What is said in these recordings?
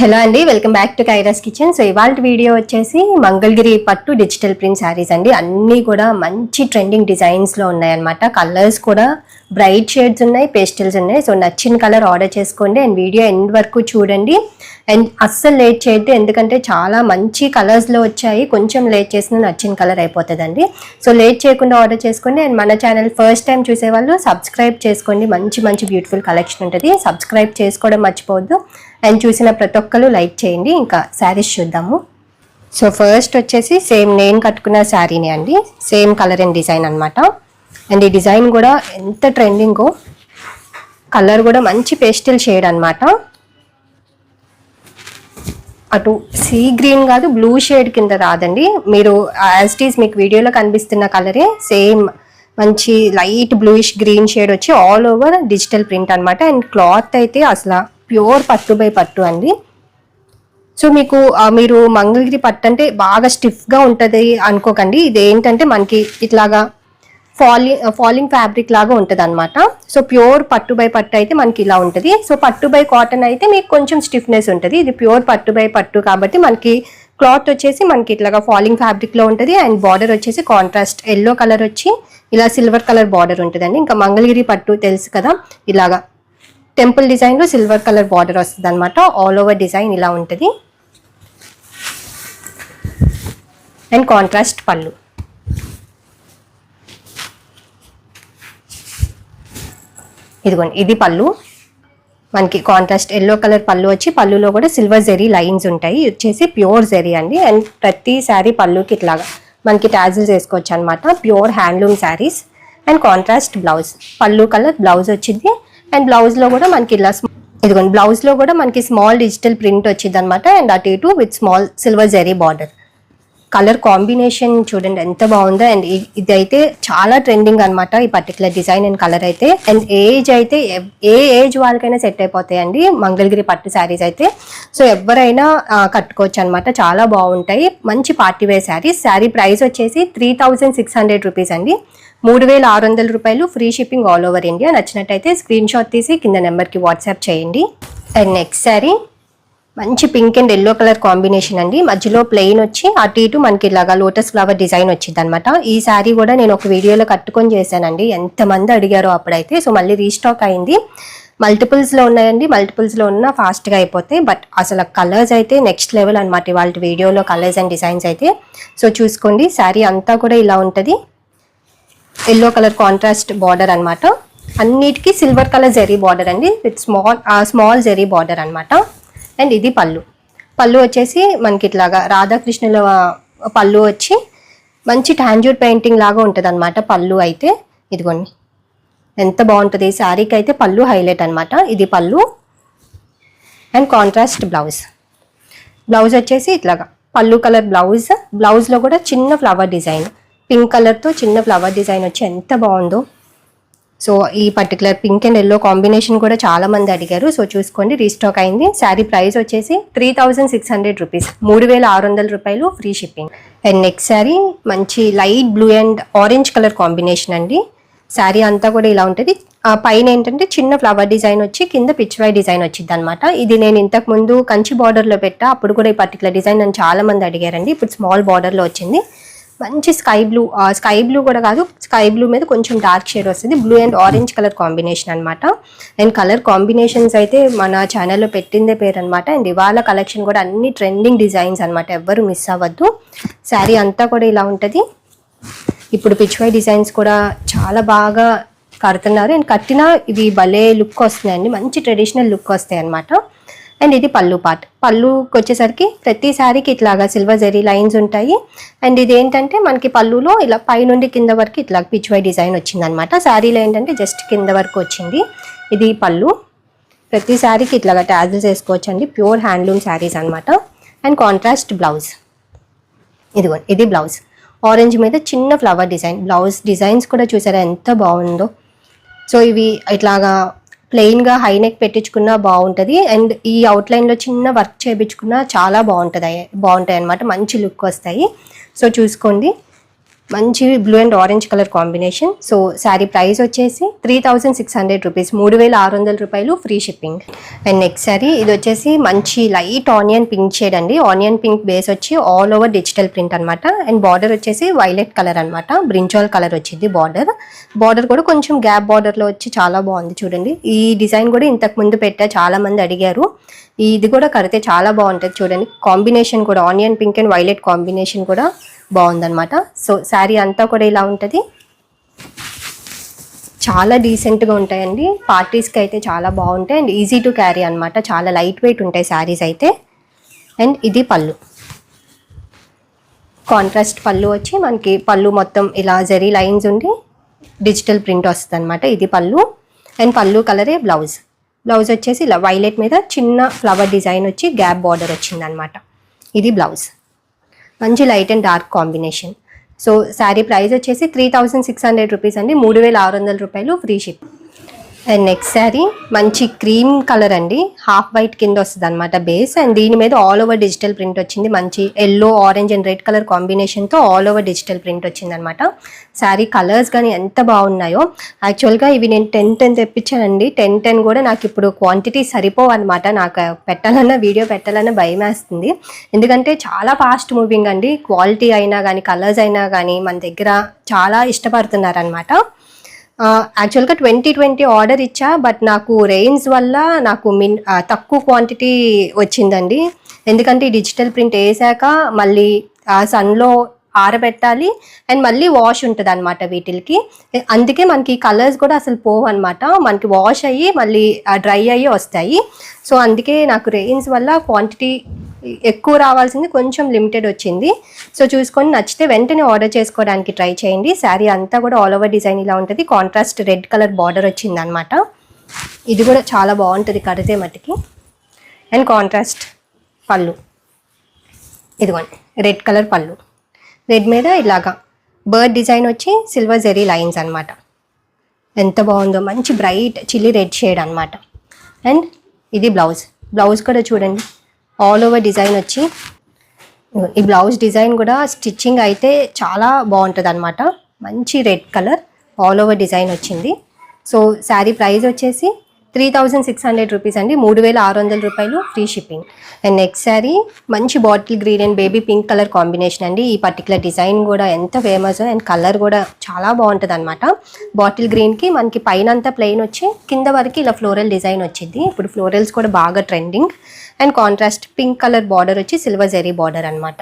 Hello అండి welcome back to Kaira's kitchen. So ఇవాళ video వచ్చేసి మంగళగిరి పట్టు డిజిటల్ ప్రింట్ శారీస్ అండి. అన్నీ కూడా మంచి ట్రెండింగ్ డిజైన్స్లో ఉన్నాయన్నమాట. కలర్స్ కూడా బ్రైట్ షేడ్స్ ఉన్నాయి పేస్టల్స్ ఉన్నాయి. సో నచ్చిన కలర్ ఆర్డర్ చేసుకోండి. అండ్ వీడియో ఎండ్ వరకు చూడండి. అండ్ అస్సలు లేట్ చేయొద్దు ఎందుకంటే చాలా మంచి కలర్స్లో వచ్చాయి. కొంచెం లేట్ చేసిన నచ్చిన కలర్ అయిపోతుందండి. సో లేట్ చేయకుండా ఆర్డర్ చేసుకోండి. అండ్ మన ఛానల్ ఫస్ట్ టైం చూసేవాళ్ళు సబ్స్క్రైబ్ చేసుకోండి. మంచి మంచి బ్యూటిఫుల్ కలెక్షన్ ఉంటుంది. సబ్స్క్రైబ్ చేసుకోవడం మర్చిపోవద్దు. అండ్ చూసిన ప్రతి ఒక్కరు లైక్ చేయండి. ఇంకా శారీస్ చూద్దాము. సో ఫస్ట్ వచ్చేసి సేమ్ నేను కట్టుకున్న శారీనే అండి. సేమ్ కలర్ అండ్ డిజైన్ అనమాట అండ్ ఈ డిజైన్ కూడా ఎంత ట్రెండింగో కలర్ కూడా మంచి పేస్టల్ షేడ్ అనమాట అటు సీ గ్రీన్ కాదు బ్లూ షేడ్ కింద రాదండి. మీరు యాజ్ ఇట్ ఈస్ మీకు వీడియోలో కనిపిస్తున్న కలరే సేమ్ మంచి లైట్ బ్లూయిష్ గ్రీన్ షేడ్ వచ్చి ఆల్ ఓవర్ డిజిటల్ ప్రింట్ అనమాట అండ్ క్లాత్ అయితే అసలు ప్యూర్ పట్టు బై పట్టు అండి. సో మీకు మీరు మంగళగిరి పట్టు అంటే బాగా స్టిఫ్గా ఉంటుంది అనుకోకండి. ఇది ఏంటంటే మనకి ఇట్లాగా ఫాలింగ్ ఫాలింగ్ ఫ్యాబ్రిక్ లాగా ఉంటుంది అనమాట సో ప్యూర్ పట్టు బై పట్టు అయితే మనకి ఇలా ఉంటుంది. సో పట్టు బై కాటన్ అయితే మీకు కొంచెం స్టిఫ్నెస్ ఉంటుంది. ఇది ప్యూర్ పట్టు బై పట్టు కాబట్టి మనకి క్లాత్ వచ్చేసి మనకి ఇట్లాగా ఫాలింగ్ ఫ్యాబ్రిక్లో ఉంటుంది. అండ్ బార్డర్ వచ్చేసి కాంట్రాస్ట్ ఎల్లో కలర్ వచ్చి ఇలా సిల్వర్ కలర్ బార్డర్ ఉంటుందండి. ఇంకా మంగళగిరి పట్టు తెలుసు కదా ఇలాగా టెంపుల్ డిజైన్లో సిల్వర్ కలర్ బార్డర్ వస్తుంది అనమాట ఆల్ ఓవర్ డిజైన్ ఇలా ఉంటుంది. అండ్ కాంట్రాస్ట్ పళ్ళు. ఇదిగోండి ఇది పళ్ళు. మనకి కాంట్రాస్ట్ ఎల్లో కలర్ పళ్ళు వచ్చి పళ్ళులో కూడా సిల్వర్ జెరీ లైన్స్ ఉంటాయి. వచ్చేసి ప్యూర్ జెరీ అండి. అండ్ ప్రతి శారీ పళ్ళుకి ఇట్లాగా మనకి టాజిల్స్ వేసుకోవచ్చు అనమాట pure handloom saris and contrast blouse పళ్ళు కలర్ బ్లౌజ్ వచ్చింది. అండ్ బ్లౌజ్లో కూడా మనకి ఇలా ఇదిగోండి బ్లౌజ్లో కూడా మనకి స్మాల్ డిజిటల్ ప్రింట్ వచ్చింది అనమాట అండ్ అటు ఇటు with small silver zari border colour combination చూడండి ఎంత బాగుందో. అండ్ ఇది అయితే చాలా ట్రెండింగ్ అన్నమాట ఈ పర్టికులర్ డిజైన్ అండ్ కలర్ అయితే. అండ్ ఏజ్ అయితే ఎవ్- ఏ ఏజ్ వాళ్ళకైనా సెట్ అయిపోతాయండి. మంగళగిరి పట్టు శారీస్ అయితే. సో ఎవరైనా కట్టుకోవచ్చు అనమాట చాలా బాగుంటాయి. మంచి party wear saris. Sari price వచ్చేసి three thousand six hundred rupees అండి. మూడు వేల ఆరు వందల రూపాయలు free shipping all over India. నచ్చినట్టయితే స్క్రీన్ షాట్ తీసి కింద నెంబర్కి వాట్సాప్ చేయండి. And next sari. మంచి pink and yellow colour combination అండి. మధ్యలో ప్లెయిన్ వచ్చి అటు ఇటు మనకి ఇలాగా లోటస్ ఫ్లవర్ డిజైన్ వచ్చింది అనమాట ఈ శారీ కూడా నేను ఒక వీడియోలో కట్టుకొని చేశానండి. ఎంతమంది అడిగారో అప్పుడైతే. సో మళ్ళీ రీస్టాక్ అయింది. మల్టిపుల్స్లో ఉన్నాయండి. మల్టిపుల్స్లో ఉన్న ఫాస్ట్గా అయిపోతాయి. బట్ అసలు కలర్స్ అయితే నెక్స్ట్ లెవెల్ అనమాట వాళ్ళ వీడియోలో కలర్స్ అండ్ డిజైన్స్ అయితే. సో చూసుకోండి. శారీ అంతా కూడా ఇలా ఉంటుంది. ఎల్లో కలర్ కాంట్రాస్ట్ బార్డర్ అనమాట అన్నిటికీ సిల్వర్ కలర్ జెరీ బార్డర్ అండి. With small small zari border అనమాట అండ్ ఇది పళ్ళు. పళ్ళు వచ్చేసి మనకి ఇట్లాగా రాధాకృష్ణుల పళ్ళు వచ్చి మంచి టాంజూర్ పెయింటింగ్ లాగా ఉంటుంది అనమాట పళ్ళు అయితే. ఇదిగోండి. ఎంత బాగుంటుంది. ఈ శారీకి అయితే పళ్ళు హైలైట్ అనమాట ఇది పళ్ళు అండ్ కాంట్రాస్ట్ బ్లౌజ్ బ్లౌజ్ వచ్చేసి ఇట్లాగా పళ్ళు కలర్ బ్లౌజ్ బ్లౌజ్లో కూడా చిన్న ఫ్లవర్ డిజైన్ పింక్ కలర్తో చిన్న ఫ్లవర్ డిజైన్ వచ్చి ఎంత బాగుందో. సో ఈ particular pink and yellow combination కూడా చాలా మంది అడిగారు. సో చూసుకోండి రీస్టాక్ అయింది. శారీ ప్రైస్ వచ్చేసి three thousand six hundred rupees మూడు వేల ఆరు వందల రూపాయలు free shipping and next sari మంచి light blue and orange colour combination అండి. శారీ అంతా కూడా ఇలా ఉంటుంది. ఆ పైన ఏంటంటే చిన్న ఫ్లవర్ డిజైన్ వచ్చి కింద పిచ్వై డిజైన్ వచ్చింది అనమాట ఇది నేను ఇంతకు ముందు కంచి బార్డర్లో పెట్టా. అప్పుడు కూడా ఈ పర్టికులర్ డిజైన్ నన్ను చాలా మంది అడిగారండి. ఇప్పుడు స్మాల్ బార్డర్లో వచ్చింది. మంచి స్కై బ్లూ స్కై బ్లూ కూడా కాదు స్కై బ్లూ మీద కొంచెం డార్క్ షేడ్ వస్తుంది. Blue and orange colour combination అనమాట అండ్ కలర్ కాంబినేషన్స్ అయితే మన ఛానల్లో పెట్టిందే పేరు అనమాట అండ్ ఇవాళ కలెక్షన్ కూడా అన్ని ట్రెండింగ్ డిజైన్స్ అనమాట ఎవ్వరు మిస్ అవ్వద్దు. శారీ అంతా కూడా ఇలా ఉంటుంది. ఇప్పుడు పిచ్వై డిజైన్స్ కూడా చాలా బాగా కడుతున్నారు. అండ్ కట్టినా ఇవి భలే లుక్ వస్తున్నాయండి. మంచి ట్రెడిషనల్ లుక్ వస్తాయి అనమాట అండ్ ఇది పళ్ళు పార్ట్. పళ్ళుకి వచ్చేసరికి ప్రతి శారీకి ఇట్లాగా సిల్వర్ జరీ లైన్స్ ఉంటాయి. అండ్ ఇది ఏంటంటే మనకి పళ్ళులో ఇలా పైనుండి కింద వరకు ఇట్లా పిచ్వై డిజైన్ వచ్చిందనమాట శారీలో ఏంటంటే జస్ట్ కింద వరకు వచ్చింది. ఇది పళ్ళు. ప్రతి శారీకి ఇట్లాగా ట్యాజిల్స్ వేసుకోవచ్చు అండి ప్యూర్ హ్యాండ్లూమ్ శారీస్ అనమాట అండ్ కాంట్రాస్ట్ బ్లౌజ్ ఇది ఇది బ్లౌజ్ ఆరెంజ్ మీద చిన్న ఫ్లవర్ డిజైన్ బ్లౌజ్ డిజైన్స్ కూడా చూసారా ఎంత బాగుందో. సో ఇవి ఇట్లాగా ప్లెయిన్గా హై నెక్ పెట్టించుకున్నా బాగుంటుంది. అండ్ ఈ అవుట్లైన్లో చిన్న వర్క్ చేయించుకున్నా చాలా బాగుంటుంది. బాగుంటాయి అనమాట మంచి లుక్ వస్తాయి. సో చూసుకోండి. మంచి blue and orange colour combination so sari price వచ్చేసి three thousand six hundred rupees మూడు వేల ఆరు వందల రూపాయలు free shipping and next sari ఇది వచ్చేసి మంచి లైట్ ఆనియన్ పింక్ షేడ్ అండి. ఆనియన్ పింక్ బేస్ వచ్చి ఆల్ ఓవర్ డిజిటల్ ప్రింట్ అనమాట అండ్ బార్డర్ వచ్చేసి వైలెట్ కలర్ అనమాట బ్రింజాల్ కలర్ వచ్చింది బార్డర్ బార్డర్ కూడా కొంచెం గ్యాప్ బార్డర్లో వచ్చి చాలా బాగుంది చూడండి. ఈ డిజైన్ కూడా ఇంతకు ముందు పెట్టా చాలా మంది అడిగారు. ఇది కూడా కడితే చాలా బాగుంటుంది చూడండి. కాంబినేషన్ కూడా onion pink and violet combination కూడా బాగుందనమాట సో శారీ అంతా కూడా ఇలా ఉంటుంది. చాలా డీసెంట్గా ఉంటాయండి. పార్టీస్కి అయితే చాలా బాగుంటాయి. అండ్ ఈజీ టు క్యారీ అనమాట చాలా లైట్ వెయిట్ ఉంటాయి శారీస్ అయితే. అండ్ ఇది పళ్ళు. కాంట్రాస్ట్ పళ్ళు వచ్చి మనకి పళ్ళు మొత్తం ఇలా జరీ లైన్స్ ఉండి డిజిటల్ ప్రింట్ వస్తుంది అనమాట ఇది పళ్ళు. అండ్ పళ్ళు కలరే బ్లౌజ్. బ్లౌజ్ వచ్చేసి ఇలా వైలెట్ మీద చిన్న ఫ్లవర్ డిజైన్ వచ్చి గ్యాప్ బార్డర్ వచ్చింది అనమాట ఇది బ్లౌజ్. మంచి light and dark combination. So sari price వచ్చేసి three thousand six hundred rupees అండి. మూడు వేల ఆరు వందల రూపాయలు free ship. And next sari మంచి క్రీమ్ కలర్ అండి. హాఫ్ వైట్ కింద వస్తుంది అనమాట బేస్ అండ్ దీని మీద ఆల్ ఓవర్ డిజిటల్ ప్రింట్ వచ్చింది. మంచి yellow orange and red colour కాంబినేషన్తో ఆల్ ఓవర్ డిజిటల్ ప్రింట్ వచ్చింది అనమాట శారీ కలర్స్ కానీ ఎంత బాగున్నాయో. యాక్చువల్గా ఇవి నేను టెన్ టెన్ తెప్పించానండి. టెన్ టెన్ కూడా నాకు ఇప్పుడు క్వాంటిటీ సరిపోవు అనమాట నాకు పెట్టాలన్నా వీడియో పెట్టాలన్నా భయం వేస్తుంది. ఎందుకంటే చాలా ఫాస్ట్ మూవింగ్ అండి. క్వాలిటీ అయినా కానీ కలర్స్ అయినా కానీ మన దగ్గర చాలా ఇష్టపడుతున్నారు అనమాట యాక్చువల్గా ట్వంటీ ట్వంటీ ఆర్డర్ ఇచ్చా బట్ నాకు రెయిన్స్ వల్ల నాకు మిన్ తక్కువ క్వాంటిటీ వచ్చిందండి. ఎందుకంటే డిజిటల్ ప్రింట్ వేసాక మళ్ళీ సన్లో ఆరబెట్టాలి అండ్ మళ్ళీ వాష్ ఉంటుంది అనమాట వీటికి అందుకే మనకి కలర్స్ కూడా అసలు పోవు అనమాట మనకి వాష్ అయ్యి మళ్ళీ డ్రై అయ్యి వస్తాయి. సో అందుకే నాకు రెయిన్స్ వల్ల క్వాంటిటీ ఎక్కువ రావాల్సింది కొంచెం లిమిటెడ్ వచ్చింది. సో చూసుకొని నచ్చితే వెంటనే ఆర్డర్ చేసుకోవడానికి ట్రై చేయండి. శారీ అంతా కూడా ఆల్ ఓవర్ డిజైన్ ఇలా ఉంటుంది. కాంట్రాస్ట్ రెడ్ కలర్ బార్డర్ వచ్చింది అనమాట ఇది కూడా చాలా బాగుంటుంది కడితే మట్టికి అండ్ కాంట్రాస్ట్ పళ్ళు. ఇదిగోండి రెడ్ కలర్ పళ్ళు. రెడ్ మీద ఇలాగా బర్డ్ డిజైన్ వచ్చి సిల్వర్ జెరీ లైన్స్ అనమాట ఎంత బాగుందో మంచి బ్రైట్ చిల్లీ రెడ్ షేడ్ అనమాట అండ్ ఇది బ్లౌజ్ బ్లౌజ్ కూడా చూడండి. ఆల్ ఓవర్ డిజైన్ వచ్చి ఈ బ్లౌజ్ డిజైన్ కూడా స్టిచ్చింగ్ అయితే చాలా బాగుంటుంది అనమాట మంచి red colour all over design వచ్చింది. సో శారీ ప్రైస్ వచ్చేసి three thousand six hundred rupees అండి. మూడు వేల ఆరు వందల రూపాయలు free shipping. And next sari మంచి bottle green and baby pink colour combination అండి. ఈ పర్టికులర్ డిజైన్ కూడా ఎంత ఫేమస్ అండ్ కలర్ కూడా చాలా బాగుంటుంది అనమాట బాటిల్ గ్రీన్కి మనకి పైన అంతా ప్లెయిన్ వచ్చి కింద వరకు ఇలా ఫ్లోరల్ డిజైన్ వచ్చింది. ఇప్పుడు ఫ్లోరల్స్ కూడా బాగా trending and contrast pink colour border వచ్చి సిల్వర్ జెరీ బార్డర్ అనమాట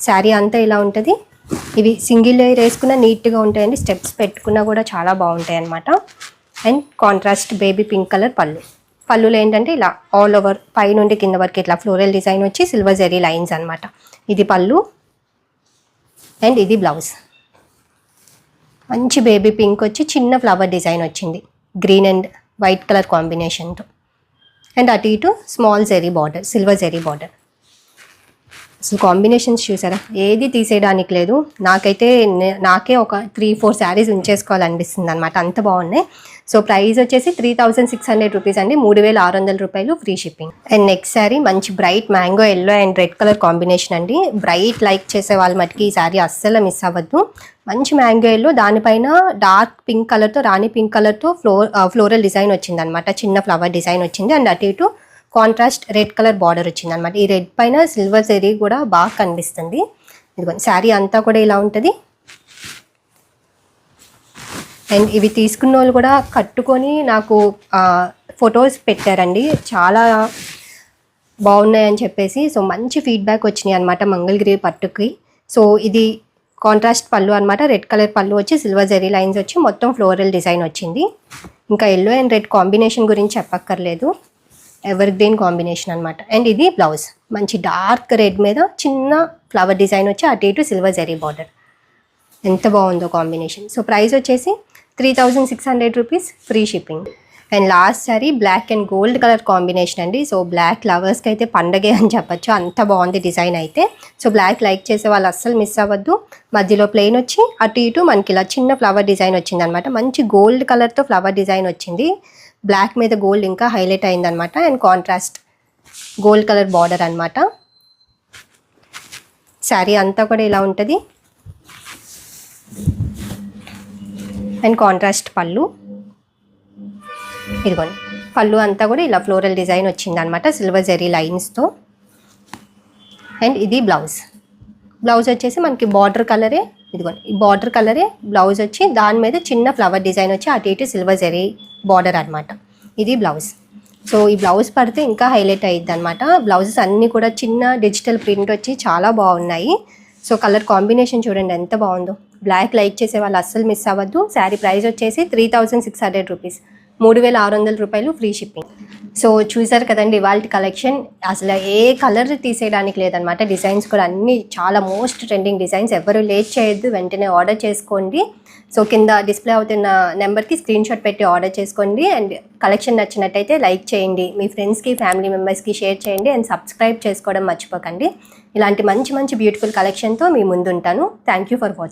శారీ అంతా ఇలా ఉంటుంది? ఇవి సింగిల్ లేయర్ వేసుకున్న నీట్గా ఉంటాయండి. స్టెప్స్ పెట్టుకున్నా కూడా చాలా బాగుంటాయి అనమాట and contrast baby pink colour పళ్ళు. పళ్ళులో ఏంటంటే ఇలా ఆల్ ఓవర్ పై నుండి కింద వరకు ఇట్లా ఫ్లోరల్ డిజైన్ వచ్చి సిల్వర్ జెరీ లైన్స్ అనమాట ఇది పళ్ళు అండ్ ఇది బ్లౌజ్. మంచి బేబీ పింక్ వచ్చి చిన్న ఫ్లవర్ డిజైన్ వచ్చింది. గ్రీన్ అండ్ వైట్ కలర్ కాంబినేషన్తో అండ్ అటు ఇటు small zari border silver zari border. అసలు కాంబినేషన్స్ చూసారా? ఏది తీసేయడానికి లేదు. నాకైతే నాకే ఒక త్రీ ఫోర్ శారీస్ ఉంచేసుకోవాలనిపిస్తుంది అనమాట అంత బాగున్నాయి. సో ప్రైస్ వచ్చేసి three thousand six hundred rupees అండి. మూడు వేల ఆరు వందల రూపాయలు free shipping and next sari మంచి bright mango yellow and red colour combination అండి. బ్రైట్ లైక్ చేసే వాళ్ళ మటుకి ఈ శారీ అస్సలు మిస్ అవ్వద్దు. మంచి మ్యాంగో ఎల్లో దానిపైన డార్క్ పింక్ కలర్తో రాణి పింక్ కలర్తో ఫ్లోర్ ఫ్లోరల్ డిజైన్ వచ్చింది అనమాట చిన్న ఫ్లవర్ డిజైన్ వచ్చింది. అండ్ అటు ఇటు కాంట్రాస్ట్ రెడ్ కలర్ బార్డర్ వచ్చింది అనమాట ఈ రెడ్ పైన సిల్వర్ సెరీ కూడా బాగా కనిపిస్తుంది. ఇదిగోండి శారీ అంతా కూడా ఇలా ఉంటుంది. అండ్ ఇవి తీసుకున్న వాళ్ళు కూడా కట్టుకొని నాకు ఫొటోస్ పెట్టారండి. చాలా బాగున్నాయని చెప్పేసి. సో మంచి ఫీడ్బ్యాక్ వచ్చినాయి అనమాట మంగళగిరి పట్టుకి. సో ఇది కాంట్రాస్ట్ పళ్ళు అనమాట రెడ్ కలర్ పళ్ళు వచ్చి సిల్వర్ జెరీ లైన్స్ వచ్చి మొత్తం ఫ్లోరల్ డిజైన్ వచ్చింది. ఇంకా ఎల్లో అండ్ రెడ్ కాంబినేషన్ గురించి చెప్పక్కర్లేదు. ఎవర్ గ్రీన్ కాంబినేషన్ అనమాట అండ్ ఇది బ్లౌజ్. మంచి డార్క్ రెడ్ మీద చిన్న ఫ్లవర్ డిజైన్ వచ్చి అటు ఇటు సిల్వర్ జెరీ బార్డర్. ఎంత బాగుందో కాంబినేషన్. సో ప్రైస్ వచ్చేసి three thousand six hundred rupees free shipping. And last sari black and gold colour combination అండి. సో బ్లాక్ లవర్స్కి అయితే పండగే అని చెప్పొచ్చు. అంత బాగుంది డిజైన్ అయితే. సో బ్లాక్ లైక్ చేసే వాళ్ళు అస్సలు మిస్ అవ్వద్దు. మధ్యలో ప్లెయిన్ వచ్చి అటు ఇటు మనకి ఇలా చిన్న ఫ్లవర్ డిజైన్ వచ్చింది అనమాట మంచి గోల్డ్ కలర్తో ఫ్లవర్ డిజైన్ వచ్చింది. బ్లాక్ మీద గోల్డ్ ఇంకా హైలైట్ అయిందనమాట. And contrast gold colour border అనమాట శారీ అంతా కూడా ఇలా ఉంటుంది. అండ్ కాంట్రాస్ట్ పళ్ళు. ఇదిగోండి. పళ్ళు అంతా కూడా ఇలా ఫ్లోరల్ డిజైన్ వచ్చింది అనమాట సిల్వర్ జెరీ లైన్స్తో అండ్ ఇది బ్లౌజ్ బ్లౌజ్ వచ్చేసి మనకి బార్డర్ కలరే ఇదిగోండి. ఈ బార్డర్ కలరే బ్లౌజ్ వచ్చి దాని మీద చిన్న ఫ్లవర్ డిజైన్ వచ్చి అటు ఇటు సిల్వర్ జెరీ బార్డర్ అనమాట. ఇది బ్లౌజ్ సో ఈ బ్లౌజ్ పడితే ఇంకా హైలైట్ అయ్యిద్ది అనమాట బ్లౌజెస్ అన్నీ కూడా చిన్న డిజిటల్ ప్రింట్ వచ్చి చాలా బాగున్నాయి. సో కలర్ కాంబినేషన్ చూడండి ఎంత బాగుందో. బ్లాక్ లైక్ చేసే వాళ్ళు అస్సలు మిస్ అవ్వద్దు. శారీ ప్రైస్ వచ్చేసి three thousand six hundred rupees మూడు వేల ఆరు వందల రూపాయలు ఫ్రీ షిప్పింగ్ సో చూసారు కదండి ఇవాళ కలెక్షన్ అసలు ఏ కలర్ తీసేయడానికి లేదనమాట డిజైన్స్ కూడా అన్ని చాలా మోస్ట్ ట్రెండింగ్ డిజైన్స్ ఎవరు లేట్ చేయొద్దు వెంటనే ఆర్డర్ చేసుకోండి. సో కింద డిస్ప్లే అవుతున్న నెంబర్కి స్క్రీన్ షాట్ పెట్టి ఆర్డర్ చేసుకోండి. అండ్ కలెక్షన్ నచ్చినట్టయితే లైక్ చేయండి. మీ ఫ్రెండ్స్కి ఫ్యామిలీ మెంబర్స్కి షేర్ చేయండి. అండ్ సబ్స్క్రైబ్ చేసుకోవడం మర్చిపోకండి. ఇలాంటి మంచి మంచి బ్యూటిఫుల్ కలెక్షన్తో మీ ముందుంటాను. Thank you for watching